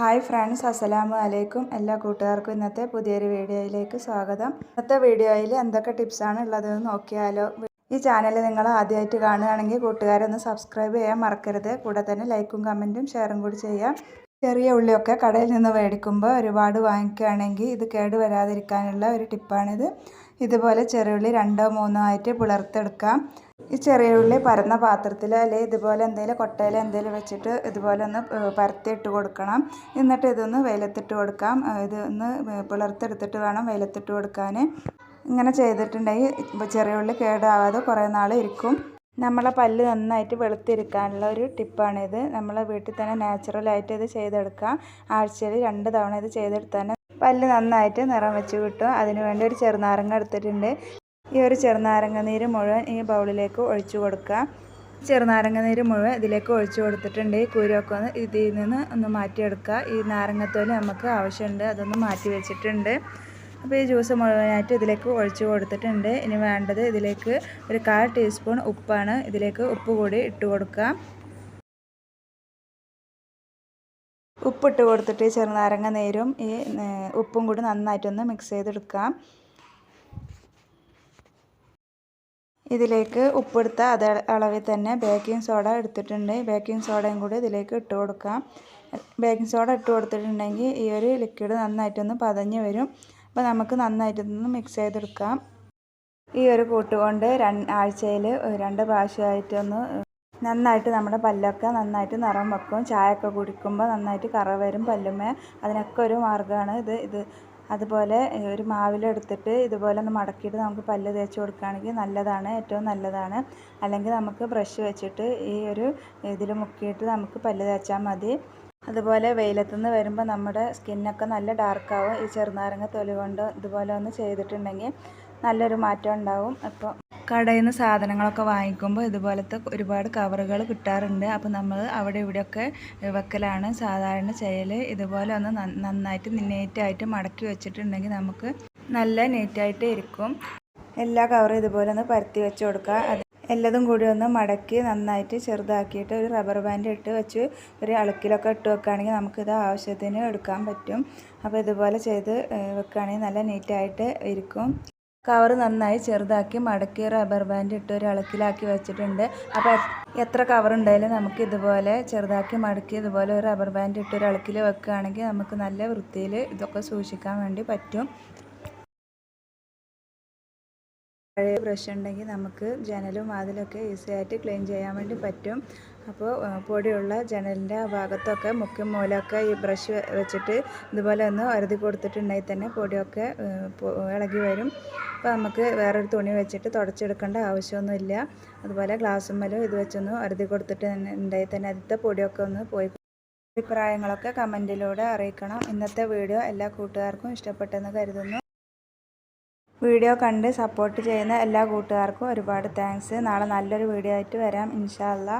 Hi friends അസ്സലാമു അലൈക്കും. എല്ലാ കൂട്ടുകാർക്കും ഇന്നത്തെ പുതിയൊരു വീഡിയോയിലേക്ക് സ്വാഗതം. ഇന്നത്തെ വീഡിയോയിൽ എന്തൊക്കെ ടിപ്സാണ് ഉള്ളതെന്ന് നോക്കിയാലോ. ഈ ചാനൽ നിങ്ങൾ ആദ്യമായിട്ട് കാണുകയാണെങ്കിൽ കൂട്ടുകാരൊന്ന് സബ്സ്ക്രൈബ് ചെയ്യാൻ മറക്കരുത്. കൂടെ തന്നെ ലൈക്കും കമന്റും ഷെയറും കൂടി ചെയ്യാം. ചെറിയ ഉള്ളിയൊക്കെ കടയിൽ നിന്ന് മേടിക്കുമ്പോൾ ഒരുപാട് വാങ്ങിക്കുകയാണെങ്കിൽ ഇത് കേട് വരാതിരിക്കാനുള്ള ഒരു ടിപ്പാണിത് ഇതുപോലെ ചെറിയ ഉള്ളി രണ്ടോ മൂന്നോ ആയിട്ട് പിളർത്തെടുക്കാം ഈ ചെറിയ ഉള്ളി പരന്ന പാത്രത്തിൽ അല്ലെങ്കിൽ ഇതുപോലെ എന്തെങ്കിലും കൊട്ടയിൽ എന്തെങ്കിലും വെച്ചിട്ട് ഇതുപോലെ ഒന്ന് പരത്തി ഇട്ട് കൊടുക്കണം. എന്നിട്ട് ഇതൊന്ന് വെയിലത്തിട്ട് കൊടുക്കാം. ഇത് ഒന്ന് പിളർത്തെടുത്തിട്ട് വേണം വെയിലത്തിട്ട് കൊടുക്കാൻ ഇങ്ങനെ ചെയ്തിട്ടുണ്ടെങ്കിൽ ചെറിയ ഉള്ളി കേടാവാതെ കുറേ നാൾ ഇരിക്കും. നമ്മളെ പല്ല് നന്നായിട്ട് വെളുത്തിരിക്കാനുള്ള ഒരു ടിപ്പാണിത്. നമ്മളെ വീട്ടിൽ തന്നെ നാച്ചുറലായിട്ട് ഇത് ചെയ്തെടുക്കാം. ആഴ്ചയിൽ രണ്ട് തവണ ഇത് ചെയ്തെടുത്താൽ പല്ല് നന്നായിട്ട് നിറം വെച്ച് കിട്ടും. അതിനുവേണ്ടി ഒരു ചെറുനാരങ്ങ എടുത്തിട്ടുണ്ട്. ഈ ഒരു ചെറുനാരങ്ങ നീര് മുഴുവൻ ഈ ബൗളിലേക്ക് ഒഴിച്ചു കൊടുക്കുക. ചെറുനാരങ്ങ നീര് മുഴുവൻ ഇതിലേക്ക് ഒഴിച്ചു കൊടുത്തിട്ടുണ്ട്. ഈ കുരുവൊക്കെ ഒന്ന് ഇതിൽ നിന്ന് ഒന്ന് മാറ്റിയെടുക്കുക. ഈ നാരങ്ങത്തോൽ നമുക്ക് ആവശ്യമുണ്ട്. അതൊന്ന് മാറ്റി വെച്ചിട്ടുണ്ട്. അപ്പോൾ ഈ ജ്യൂസ് മുഴുവനായിട്ട് ഇതിലേക്ക് ഒഴിച്ചു കൊടുത്തിട്ടുണ്ട്. ഇനി വേണ്ടത് ഇതിലേക്ക് ഒരു കാൽ ടീസ്പൂൺ ഉപ്പാണ് ഇതിലേക്ക് ഉപ്പ് കൂടി ഇട്ട് കൊടുക്കുക. ഉപ്പിട്ട് കൊടുത്തിട്ട് ചെറുനാരങ്ങ നീരും ഈ ഉപ്പും കൂടി നന്നായിട്ടൊന്ന് മിക്സ് ചെയ്തെടുക്കാം ഇതിലേക്ക് ഉപ്പെടുത്ത അതേ അളവിൽ തന്നെ ബേക്കിംഗ് സോഡ എടുത്തിട്ടുണ്ട്. ബേക്കിംഗ് സോഡയും കൂടി ഇതിലേക്ക് ഇട്ട് കൊടുക്കാം. ബേക്കിംഗ് സോഡ ഇട്ട് കൊടുത്തിട്ടുണ്ടെങ്കിൽ ഈ ഒരു ലിക്വിഡ് നന്നായിട്ടൊന്ന് പതഞ്ഞ് വരും. അപ്പോൾ നമുക്ക് നന്നായിട്ടൊന്ന് മിക്സ് ചെയ്തെടുക്കാം. ഈ ഒരു കൂട്ടുകൊണ്ട് രണ്ട് ആഴ്ചയിൽ രണ്ട് പ്രാവശ്യമായിട്ടൊന്ന് നന്നായിട്ട് നമ്മുടെ പല്ലൊക്കെ നന്നായിട്ട് നിറം വെക്കും. ചായയൊക്കെ കുടിക്കുമ്പോൾ നന്നായിട്ട് കറ വരും പല്ലുമേ അതിനൊക്കെ ഒരു മാർഗമാണ് ഇത്. ഇത് അതുപോലെ ഒരു മാവിലെടുത്തിട്ട് ഇതുപോലെ ഒന്ന് മടക്കിയിട്ട് നമുക്ക് പല്ല് തേച്ച് കൊടുക്കുകയാണെങ്കിൽ നല്ലതാണ് ഏറ്റവും നല്ലതാണ്. അല്ലെങ്കിൽ നമുക്ക് ബ്രഷ് വെച്ചിട്ട് ഈ ഒരു ഇതിൽ മുക്കിയിട്ട് നമുക്ക് പല്ല് തേച്ചാൽ മതി. അതുപോലെ വെയിലത്തുനിന്ന് വരുമ്പോൾ നമ്മുടെ സ്കിന്നൊക്കെ നല്ല ഡാർക്കാവും. ഈ ചെറുനാരങ്ങ തൊലി കൊണ്ട് ഇതുപോലെ ഒന്ന് ചെയ്തിട്ടുണ്ടെങ്കിൽ നല്ലൊരു മാറ്റം ഉണ്ടാവും. അപ്പോൾ കടയിൽ നിന്ന് സാധനങ്ങളൊക്കെ വാങ്ങിക്കുമ്പോൾ ഇതുപോലത്തെ ഒരുപാട് കവറുകൾ കിട്ടാറുണ്ട്. അപ്പോൾ നമ്മൾ അവിടെ ഇവിടെയൊക്കെ വെക്കലാണ്. സാധാരണ ചെയ്യൽ ഇതുപോലെ ഒന്ന് നന്നായിട്ട് നീറ്റായിട്ട് മടക്കി വെച്ചിട്ടുണ്ടെങ്കിൽ നമുക്ക് നല്ല നീറ്റായിട്ട് ഇരിക്കും. എല്ലാ കവറും ഇതുപോലെ ഒന്ന് പരത്തി വെച്ച് കൊടുക്കുക. എല്ലതും കൂടി ഒന്ന് മടക്കി നന്നായിട്ട് ചെറുതാക്കിയിട്ട് ഒരു റബ്ബർ ബാൻഡ് ഇട്ട് വെച്ച് ഒരു അളക്കിലൊക്കെ ഇട്ട് വെക്കുകയാണെങ്കിൽ നമുക്കിത് ആവശ്യത്തിന് എടുക്കാൻ പറ്റും. അപ്പോൾ ഇതുപോലെ ചെയ്ത് വെക്കുകയാണെങ്കിൽ നല്ല നീറ്റായിട്ട് ഇരിക്കും. കവർ നന്നായി ചെറുതാക്കി മടക്കി റബ്ബർ ബാൻഡ് ഇട്ട് ഒരു അളക്കിലാക്കി വെച്ചിട്ടുണ്ട്. അപ്പോൾ എത്ര കവർ ഉണ്ടായാലും നമുക്ക് ഇതുപോലെ ചെറുതാക്കി മടക്കി ഇതുപോലെ ഒരു റബ്ബർ ബാൻഡ് ഇട്ട് ഒരു അളക്കിൽ വെക്കുകയാണെങ്കിൽ നമുക്ക് നല്ല വൃത്തിയിൽ ഇതൊക്കെ സൂക്ഷിക്കാൻ വേണ്ടി പറ്റും. പഴയ ബ്രഷ് ഉണ്ടെങ്കിൽ നമുക്ക് ജനലും വാതിലൊക്കെ ഈസി ആയിട്ട് ക്ലീൻ ചെയ്യാൻ വേണ്ടി പറ്റും. അപ്പോൾ പൊടിയുള്ള ജനലിന്റെ ആ ഭാഗത്തൊക്കെ മുക്കും മൂലമൊക്കെ ഈ ബ്രഷ് വെച്ചിട്ട് ഇതുപോലെ ഒന്ന് അരുതി കൊടുത്തിട്ടുണ്ടെങ്കിൽ തന്നെ പൊടിയൊക്കെ ഇളകി വരും. അപ്പോൾ നമുക്ക് വേറൊരു തുണി വെച്ചിട്ട് തുടച്ചെടുക്കേണ്ട ആവശ്യമൊന്നുമില്ല. അതുപോലെ ഗ്ലാസ്സുമ്മലും ഇത് വെച്ചൊന്ന് അരുതി കൊടുത്തിട്ട് ഉണ്ടായി തന്നെ അതിലത്തെ പൊടിയൊക്കെ ഒന്ന് പോയി അഭിപ്രായങ്ങളൊക്കെ കമന്റിലൂടെ അറിയിക്കണം. ഇന്നത്തെ വീഡിയോ എല്ലാ കൂട്ടുകാർക്കും ഇഷ്ടപ്പെട്ടെന്ന് കരുതുന്നു. വീഡിയോ കണ്ട് സപ്പോർട്ട് ചെയ്യുന്ന എല്ലാ കൂട്ടുകാർക്കും ഒരുപാട് താങ്ക്സ് നാളെ നല്ലൊരു വീഡിയോ ആയിട്ട് വരാം ഇൻഷാല്ല